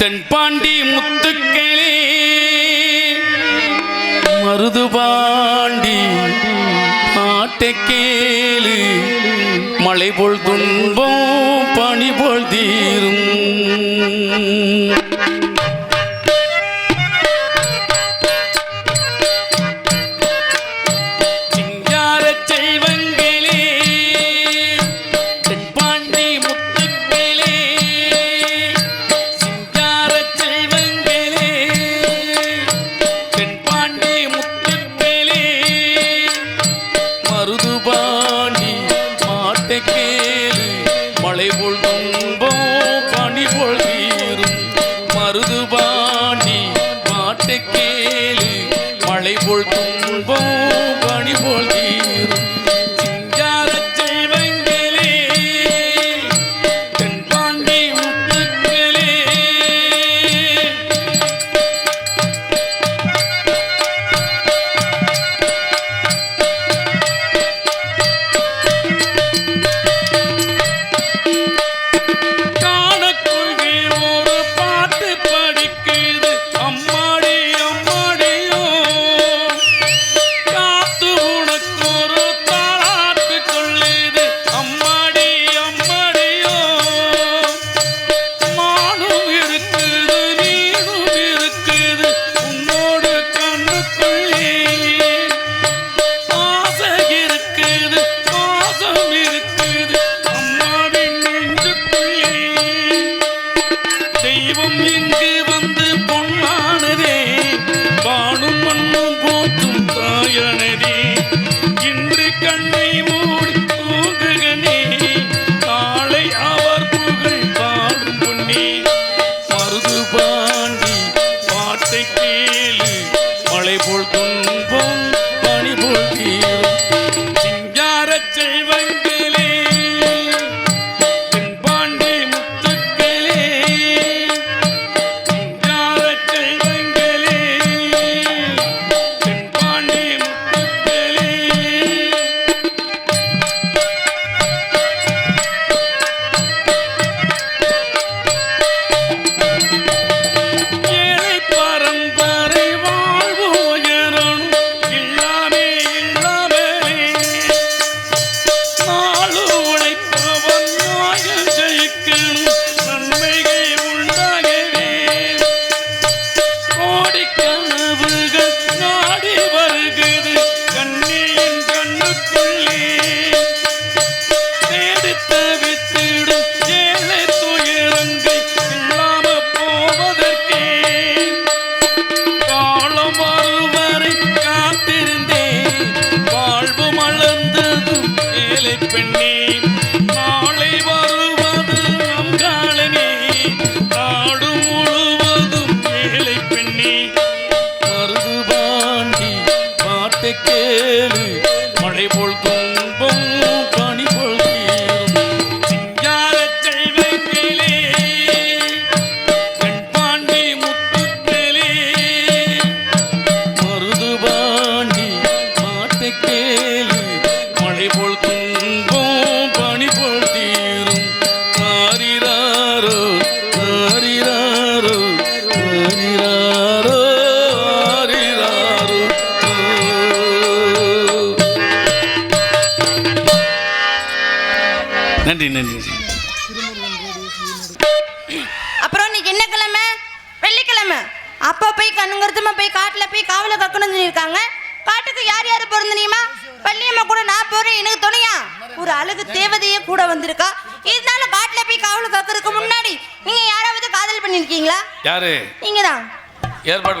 தென்பாண்டி முத்துக்களே. மருது பாண்டி ஆட்டக்கேலு மழை போல் துன்பம் பனி போல் தீரும். boom.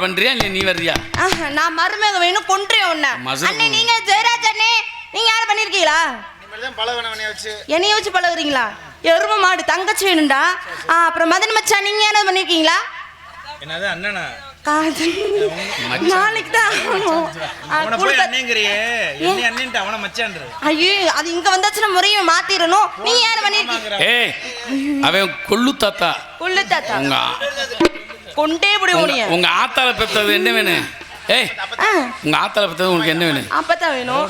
பண்றியா இல்ல நீ வர்றியா? நான் மருமக வேணும் கொன்றேன் உன்ன. அண்ணே நீங்க ஜெயராஜ் நீங்க யார் பண்ணிருக்கீங்களா என்னைய வச்சு. பழகுறீங்களா? எரும மாடு தங்கச்சி வேணும்டா. அப்புறம் மதன் மச்சா நீங்க என்ன பண்ணிருக்கீங்களா என்னது அண்ணனா? நாளைக்கு தான் அது இங்க வந்தாச்சுன்னா முறையை மாத்திரணும். நீ யார் பண்ணிருக்கீங்க அவன் கொள்ளு தாத்தா. கொள்ளு தாத்தா. கொண்டே முடியும் நீ உங்க ஆத்தால பெத்தது என்ன வேணும் ஏய் உங்க ஆத்தால பெத்தது உங்களுக்கு என்ன வேணும். அப்பதான் வேணும்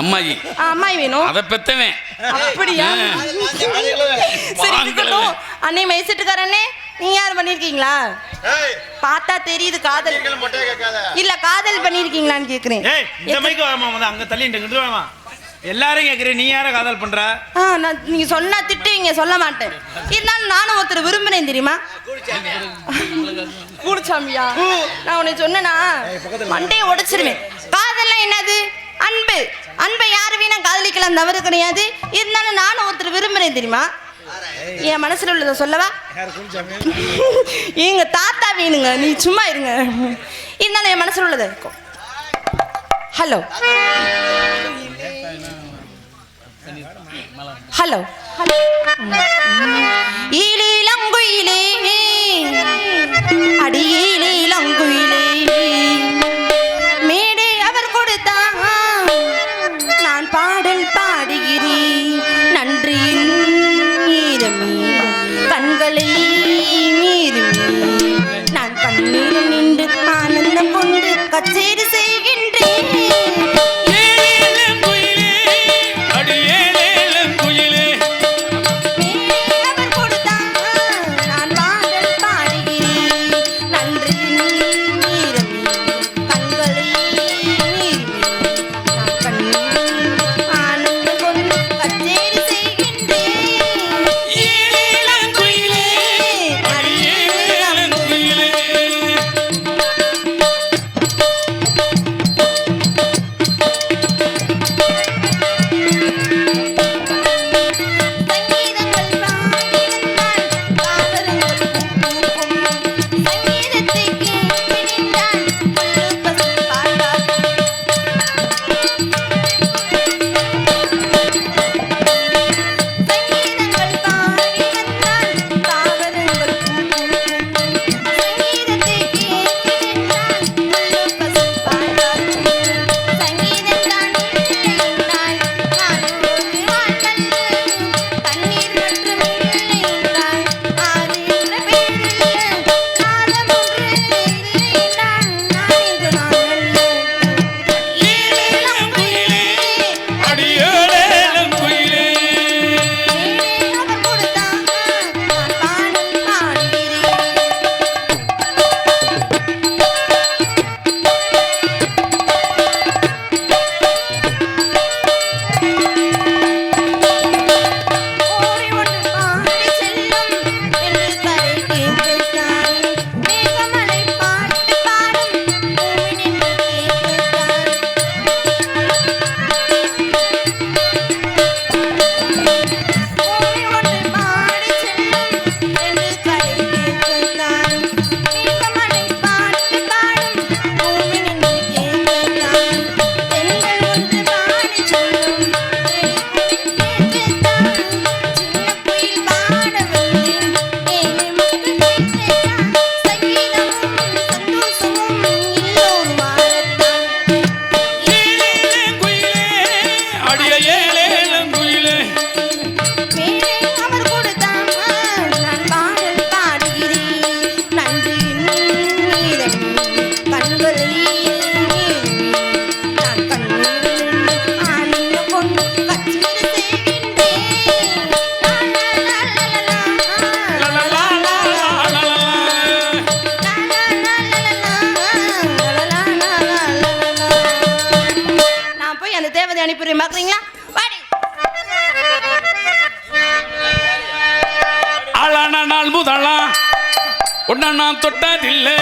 அம்மாயி. அம்மாயி வேணும். அத பெத்தவேன். அப்படியா? சரி இருக்கட்டும். அண்ணே மைசெட்டுக்காரண்ணே நீ யார் பண்ணிருக்கீங்களா? பார்த்தா தெரியுது காதல். இல்ல காதல் பண்ணிருக்கீங்களான்னு கேக்குறேன். இந்த மைக்கு வாமா வந்து அங்க தள்ளிட்டு வாமா. எல்லாரும் கேக்குறேன் நீ யார காதல் பண்ற? நான் நீங்க சொன்னா திட்டுவீங்க சொல்ல மாட்டேன். இருந்தாலும் நானும் ஒருத்தர் விரும்பினேன் தெரியுமா? கூடுச்சாமியா? நான் உன்னை சொன்னேனா? மண்டையை உடைச்சிருவேன். காதல்லாம் என்னது? அன்பு. அன்பை யாரு வீணா காதலிக்கலாம் தவறு கிடையாது இருந்தாலும் நானும் ஒருத்தர் விரும்புறேன் தெரியுமா? என் மனசுல உள்ளதை சொல்லவா? எங்க தாத்தா வேணுங்க. நீ சும்மா இருங்க. இருந்தாலும் என் மனசுல உள்ளதை இருக்கும். ஹலோ ஹலோ ஈலீலங்குயிலே அடியீலீலங்குயிலே. மேடை அவர் கொடுத்தா நான் பாடல் பாடுகிறேன். நன்றியின் மீறமே. கண்களை மீறுமே. நான் கண்ணீர் நின்று ஆனந்தம் கொண்டு கச்சேரி செய்கின்றேன். நான் தொட்டதில்லை.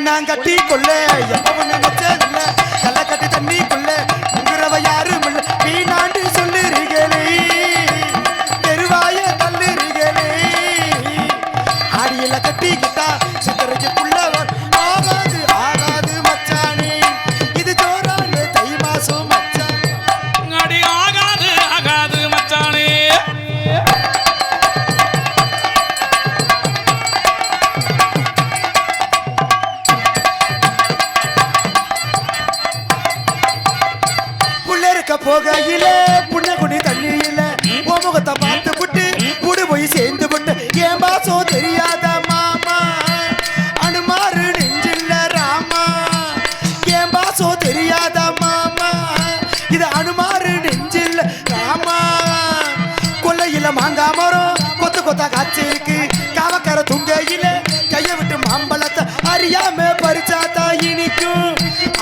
நான் கட்டி கொள்ள எப்பவுன்னு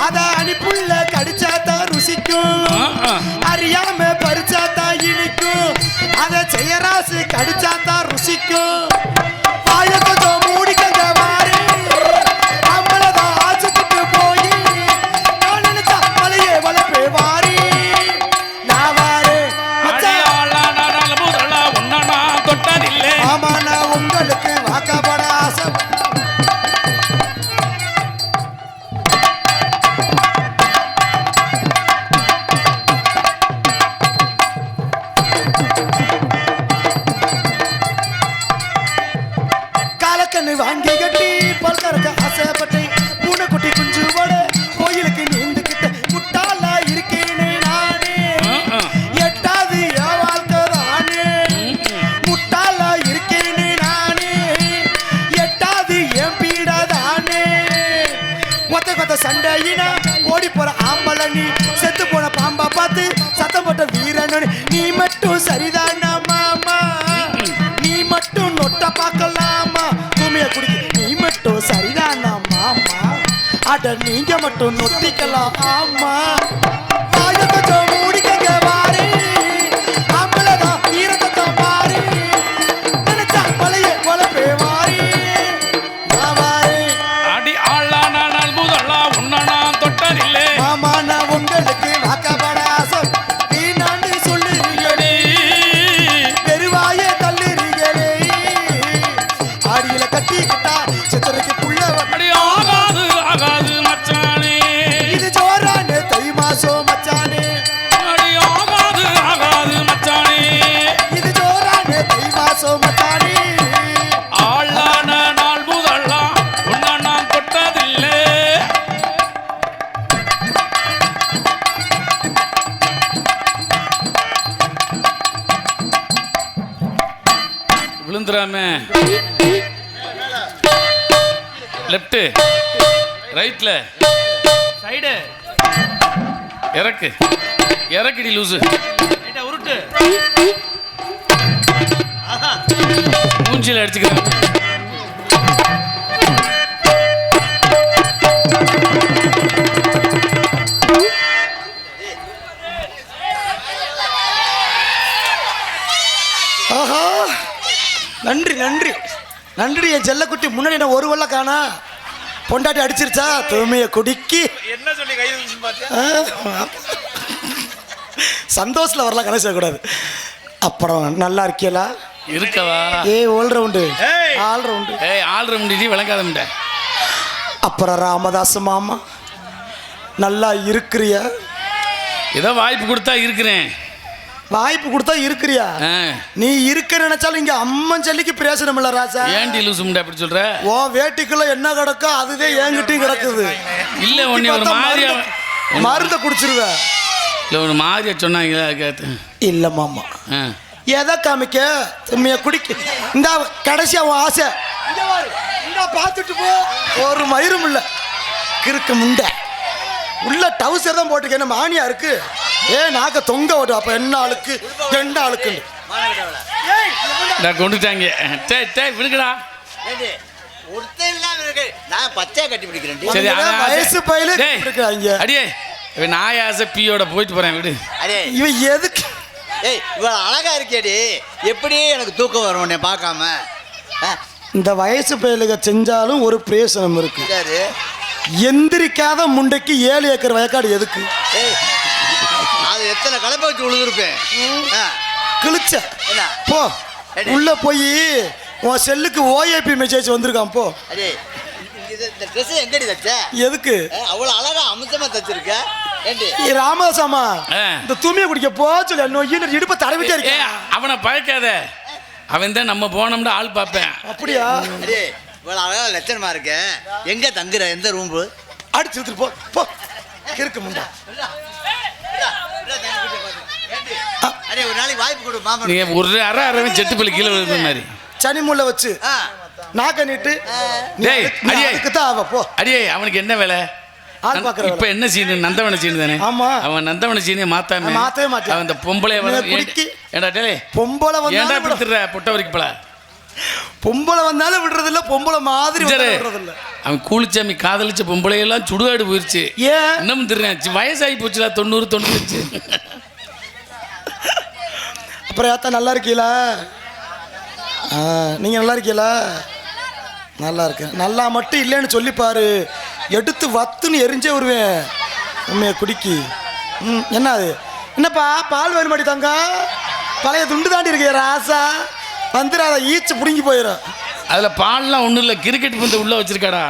அத அனுப்புள்ள கடிச்சாத்தா ருசிக்கும். அறியாம பறிச்சாத்தா இனிக்கும் அத செய்யராசு கடிச்சாத்தா போல நீ செத்து போன பாம்பா பார்த்து சத்தம் போட்ட வீரன் நீ மட்டும் சரிதானா மாமா? நீ மட்டும் நொட்ட பார்க்கலாமா? பூமிய குடிக்க நீ மட்டும் சரிதானா மாமா? அட நீங்க மட்டும் நொட்டிக்கலாம் ஆமா? கொஞ்சம் இறக்கு. இறக்குடி லூசு. உருட்டு? மூஞ்சில அடிச்சுக்கிறேன் ஆஹா. நன்றி நன்றி. நன்றி என் செல்லக்குட்டி. முன்னாடி என்ன ஒரு வெள்ள காணா? பொண்டாட்டி அடிச்சிருச்சா? தூய்மைய குடிக்கி. என்ன சொல்லி கை பாத்தியா? ஆ, சந்தோஷத்துல வரலாம் கணேச கூடாது. அப்புறம் நல்லா இருக்கியலா? இருக்கவா? ஏ ஆல் ரவுண்டு. ஆல் ரவுண்டு ஏய் ஆள் ரவுண்டி விளங்காத முண்ட. அப்புறம் ராமதாஸ் மாமா. நல்லா இருக்கிறியா? ஏதோ வாய்ப்பு கொடுத்தா இருக்கிறேன். வாய்ப்பு கொடுத்தா இருக்கிறியா. நீ இருக்க நினைச்சாலும் இங்க அம்மன் சொல்லிக்கு பிரயோசனமில்ல ராசா ஏன்டி லூசு முண்டை அப்படி சொல்ற? ஓ வேட்டிக்குள்ள என்ன கிடக்கோ அதுவே என்கிட்டயும் கிடக்குது. இல்ல உன்னை ஒரு மாதிரியா மருந்த- குடிச்சிருவ. இல்ல ஒரு மாதிரியா சொன்னாங்க கேட்டு இல்ல மாமா. எதை காமிக்க? உண்மைய குடிக்க. இந்த கடைசியா உன் ஆசை. பார்த்துட்டு போ. ஒரு மயிரும் இல்ல கிறுக்கு முண்டை. உள்ள டவுசர் தான் போட்டுக்க என்ன மானியா இருக்கு? ஏ நாக்க தொங்க விடு அப்ப என்ன ஆளுக்கு? என்ன ஆளுக்கு? நான் கொண்டுட்டாங்க. ஒருத்தன் இல்லாம இருக்கு. நான் பச்சையா கட்டி பிடிக்கிறேன் சரி. வயசு பையலே. அடியே இவன் நாய் ஆசை பியோட போயிட்டு போறேன் விடு. அடே இவன் எதுக்கு? ஏய் இவ்வளவு அழகா இருக்கேடி எப்படி எனக்கு தூக்கம் வரும் உன்னை பார்க்காம? ஆ, இந்த வயசு பயலுக செஞ்சாலும் ஒரு பிரயோசனம் இருக்கு. எந்திரிக்காத முண்டைக்கு ஏழு ஏக்கர் வயக்காடு எதுக்கு? ஏய் அது எத்தனை கலப்பை வச்சு உழுதுருப்பேன். ஆ, கிழிச்ச. என்ன? போ. உள்ள போய் உன் செல்லுக்கு ஓஏபி மெசேஜ் வந்திருக்கான் போ. அடே இது இந்த ட்ரெஸ் எங்கடி தச்ச? எதுக்கு? ஆ, அவ்வளவு அழகா அம்சமா தச்சிருக்க. ஆ. இந்த துணியை குடிக்க போ சொல்லி. நொய்யின்னு இடுப்பை தடவிட்டே இருக்கேன். அவனை பழக்காத. அவன் தான் நம்ம போனோம்னா ஆள் பார்ப்பேன். அப்படியா? அடே இவ்வளவு அழகா லட்சணமா இருக்க. எங்க தங்குற? எந்த ரூம்பு அடிச்சு வித்துட்டு போ போ. இருக்கு முண்டா. அடே ஒரு நாளைக்கு வாய்ப்பு கொடு மாமன் நீங்க ஒரு அரை அரைவன் செத்து பள்ளி கீழே விழுந்த மாதிரி. சனி முள்ள வச்சு ஆ. நாக்க நீட்டு. டேய், அடியே. தான் அவ போ. அடியே அவனுக்கு என்ன வேலை? இப்ப என்ன சீனு? நந்தவன சீனு தானே? ஆமா. அவன் நந்தவன சீனை மாத்தாம. மாத்தவே மாட்டேன். அவன் இந்த பொம்பளை வர நீ குடிக்கி. ஏண்டா டேலே பொம்பளை வந்தாலும் விட- பிடித்துற பொட்ட வரைக்கும் பல. பொம்பளை வந்தாலும் விடுறது இல்ல பொம்பளை மாதிரி சரி வந்தாலும் விடுறது இல்ல அவன் கூலிச்சாமி காதலிச்ச பொம்பளை எல்லாம் சுடுகாடு போயிருச்சு. ஏன்? இன்னும் தெரியும் வயசாகி போச்சுடா தொண்ணூறு தொண்ணூறு அப்புறம் ஏத்தா நல்லா இருக்கீங்களா ஆ நீங்க நல்லா இருக்கீங்களா நல்லா இருக்கேன். நல்லா மட்டும் இல்லைன்னு சொல்லி பாரு எடுத்து வத்துன்னு எரிஞ்சே வருவேன். உண்மையை குடிக்கி. ம் என்ன அது? என்னப்பா பால் வேறு மாட்டி தங்க பழைய துண்டு தாண்டி இருக்கே ராசா. வந்துடாத ஈச்சு பிடுங்கி போயிடும் அதுல பால்லாம் ஒண்ணும் இல்ல கிரிக்கெட் பந்து உள்ள வச்சிருக்காடா.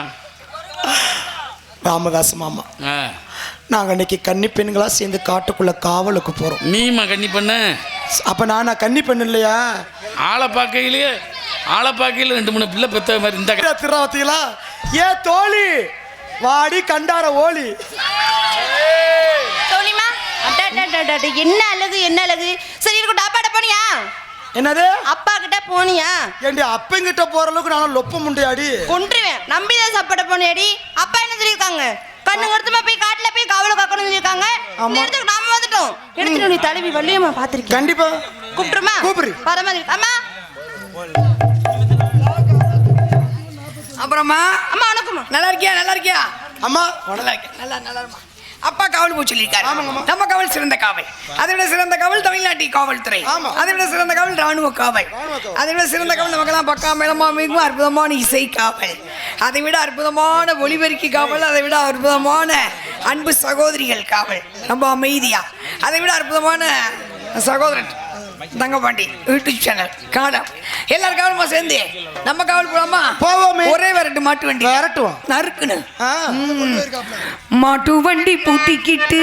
ராமதாஸ் மாமா ஆ. நாங்கள் இன்னைக்கு கன்னி பெண்களா சேர்ந்து காட்டுக்குள்ள காவலுக்கு போகிறோம் நீமா கண்ணி பண்ண? அப்போ நான் நான் கன்னி பெண் இல்லையா? ஆளை பார்க்கையிலேயே ஆளை பார்க்கையில ரெண்டு மூணு பிள்ளை பெத்த மாதிரி இந்த திராவத்திகளா ஏ தோழி வாடி கண்டார ஓலி. என்ன அழகு என்ன அழகு. சரி இருக்கட்டும் அப்பாட்ட போனியா? என்னது? அப்பா கிட்ட போனியா? ஏண்டி அப்பங்கிட்ட போற அளவுக்கு நானும் லொப்ப முண்டையாடி? கொன்றுவேன். நம்பிதான் சாப்பாட போனியாடி. அப்பா என்ன சொல்லியிருக்காங்க? கண்ணு கருத்துமா போய் காட்டுல போய் காவல காக்கணும்னு சொல்லியிருக்காங்க. இடத்துக்கு நாம வந்துட்டோம். எடுத்துட்டு நீ தழுவி வள்ளியம்மா பாத்திருக்கேன் கண்டிப்பா. கூப்பிட்டுருமா? கூப்பிடு. வர மாதிரி அம்மா. அப்புறமா அம்மா வணக்கம்மா. நல்லா இருக்கியா? நல்லா இருக்கியா? அம்மா. நல்லா இருக்கேன். நல்லா நல்லா. அப்பா காவல் போய் சொல்லியிருக்காரு. நம்ம காவல் சிறந்த காவல். அதை விட சிறந்த காவல் தமிழ்நாட்டின் காவல்துறை. அதை விட சிறந்த காவல் ராணுவ காவல். அதை விட சிறந்த காவல் நமக்கெல்லாம் பக்கா மேளமா மிகவும் அற்புதமான இசை காவல். அதை விட அற்புதமான ஒளிபெருக்கி காவல் அதை விட அற்புதமான அன்பு சகோதரிகள் காவல். ரொம்ப அமைதியா. அதை விட அற்புதமான சகோதரன். தங்கபாண்டி யூடியூப் சேனல் காலம் எல்லாரும் காவலுமா சேர்ந்து நம்ம காவல் போலாமா போவோமே. ஒரே வரட்டு மாட்டு வண்டி விரட்டுவோம். நறுக்குன்னு. மாட்டு வண்டி பூட்டிக்கிட்டு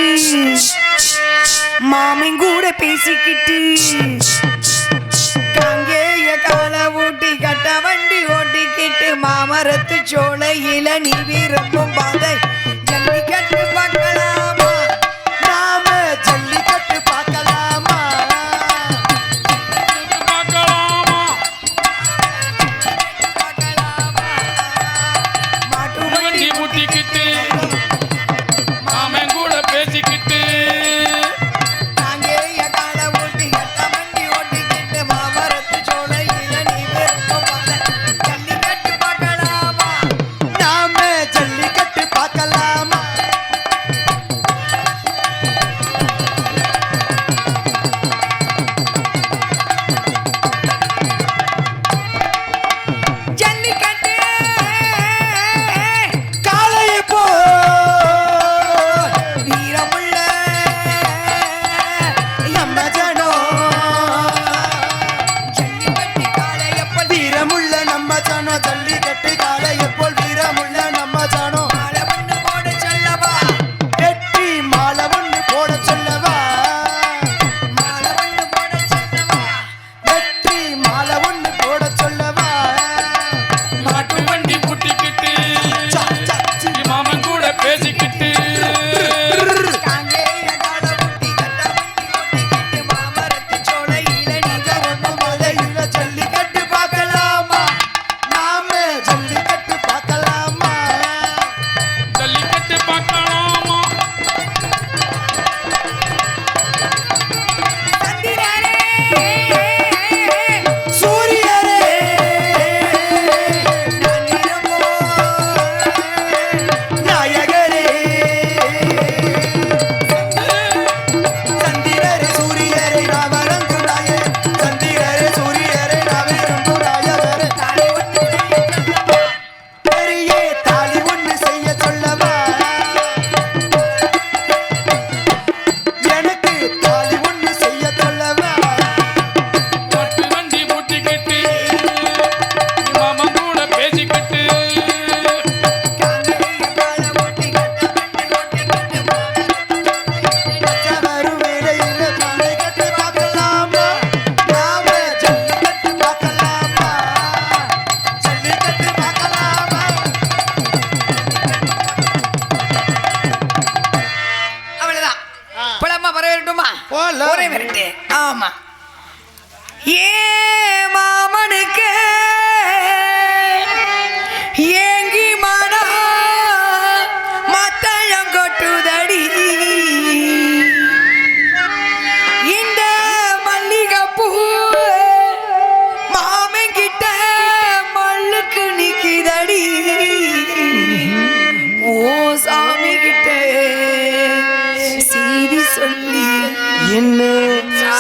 மாமன் கூட பேசிக்கிட்டு காங்கேய கால ஊட்டி கட்ட வண்டி ஓட்டிக்கிட்டு மாமரத்து சோலையில நீ விரும்பும் பாதை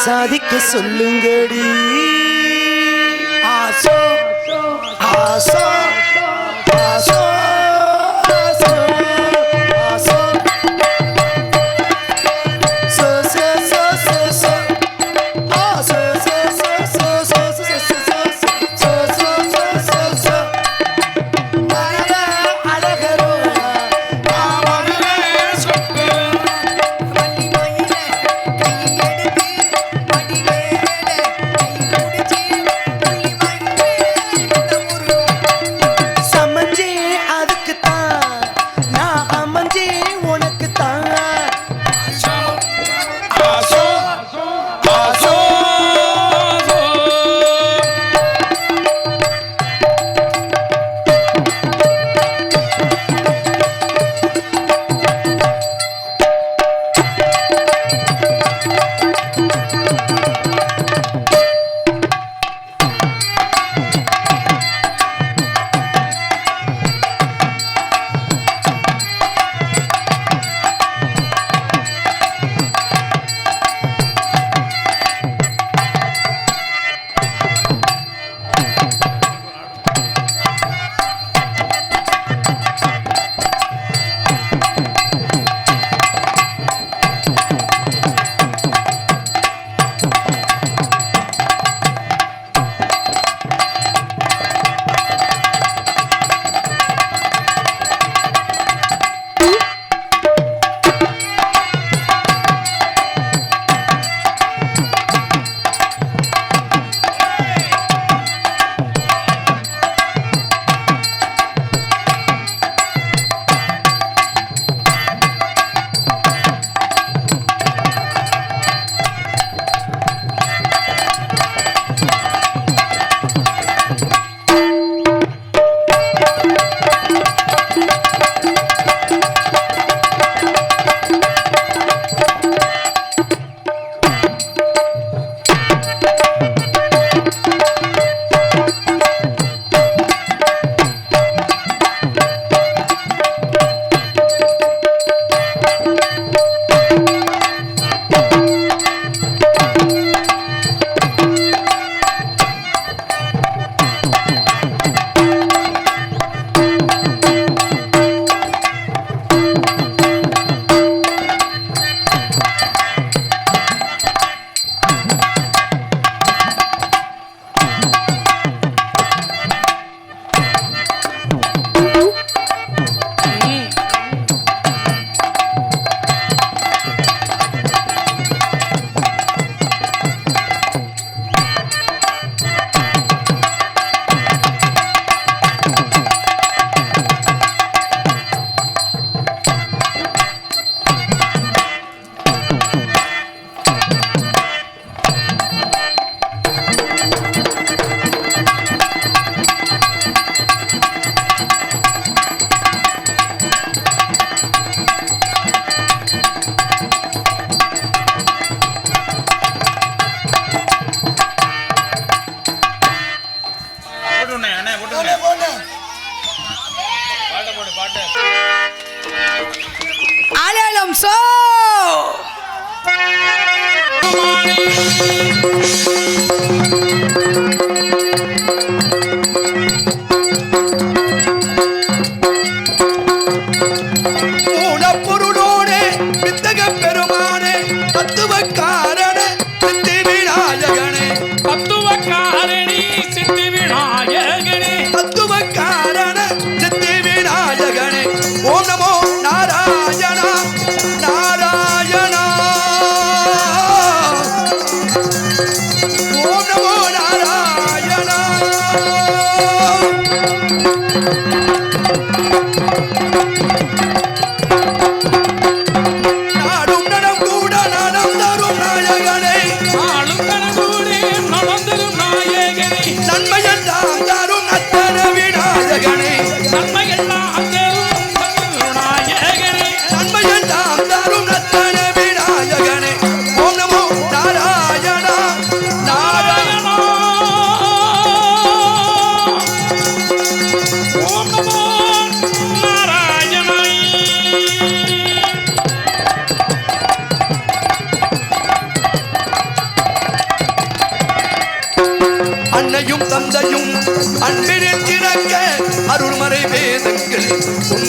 சாதிக்க சொல்லுங்கடி. ஆசோ ஆசோ ஆசோ.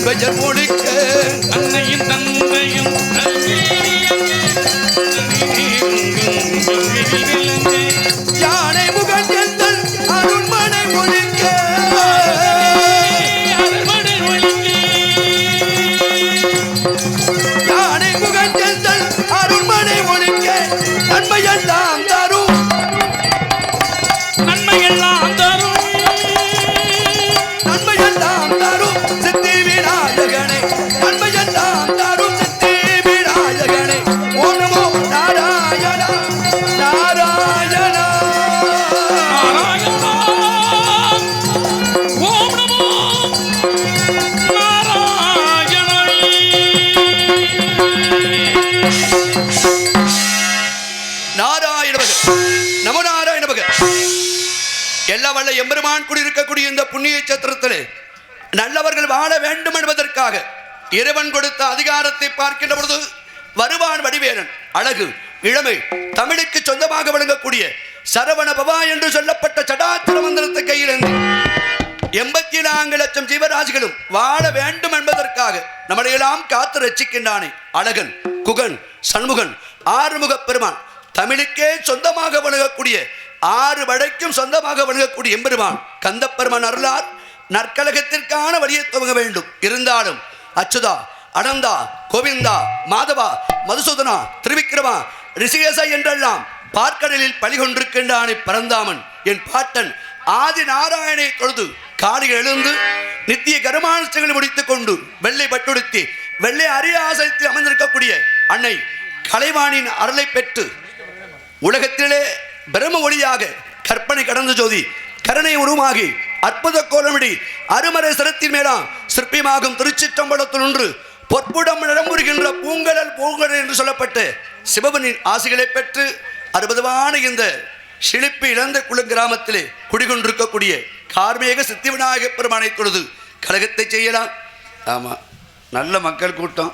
உண்பெயர் ஒழிக்க அன்னையும் தந்தையும் எம்பெருமான் குடியிருக்கக்கூடிய இந்த புண்ணிய சத்திரத்திலே நல்லவர்கள் வாழ வேண்டும் என்பதற்காக இறைவன் கொடுத்த அதிகாரத்தை பார்க்கின்ற பொழுது வருவான் வடிவேலன் அழகு இளமை தமிழுக்கு சொந்தமாக விளங்கக்கூடிய சரவண பவா என்று சொல்லப்பட்ட சடாத்திர மந்திரத்தை கையிலிருந்து எண்பத்தி நான்கு லட்சம் ஜீவராசிகளும் வாழ வேண்டும் என்பதற்காக நம்மளையெல்லாம் காத்து ரட்சிக்கின்றானே அழகன் குகன் சண்முகன் ஆறுமுக பெருமான் தமிழுக்கே சொந்தமாக விளங்கக்கூடிய ஆறு வடைக்கும் சொந்தமாக வழங்கக்கூடிய எம்பெருமான் கந்தப்பெருமான் அருளார் நற்கழகத்திற்கான வழியை துவங்க வேண்டும். இருந்தாலும் அச்சுதா அனந்தா கோவிந்தா மாதவா மதுசூதனா திருவிக்கிரமா ரிஷிகேசா என்றெல்லாம் பார்க்கடலில் பலி கொண்டிருக்கின்றானே பரந்தாமன். என் பாட்டன் ஆதி நாராயணை தொழுது காலையில் எழுந்து நித்திய கருமானுஷங்களை முடித்துக் கொண்டு வெள்ளை பட்டுடுத்தி வெள்ளை அரியாசனத்தில் அமைந்திருக்கக்கூடிய அன்னை கலைவாணியின் அருளை பெற்று உலகத்திலே பிரம்ம ஒளியாக கற்பனை கடந்த ஜோதி கருணை உருவாகி அற்புத கோலமிடி அருமறை சிரத்தின் மேலாம் சிற்பியமாகும் திருச்சிற்றம்பலத்தில் ஒன்று பொற்புடம் நிரம்புகின்ற பூங்கடல் பூங்கடல் என்று சொல்லப்பட்டு சிவபனின் ஆசைகளை பெற்று அற்புதமான இந்த சிலிப்பி இழந்த குளம் கிராமத்திலே குடிகொண்டிருக்கக்கூடிய கார்மேக சித்தி விநாயகப் பெருமானை தொழுது கழகத்தை செய்யலாம். ஆமாம் நல்ல மக்கள் கூட்டம்.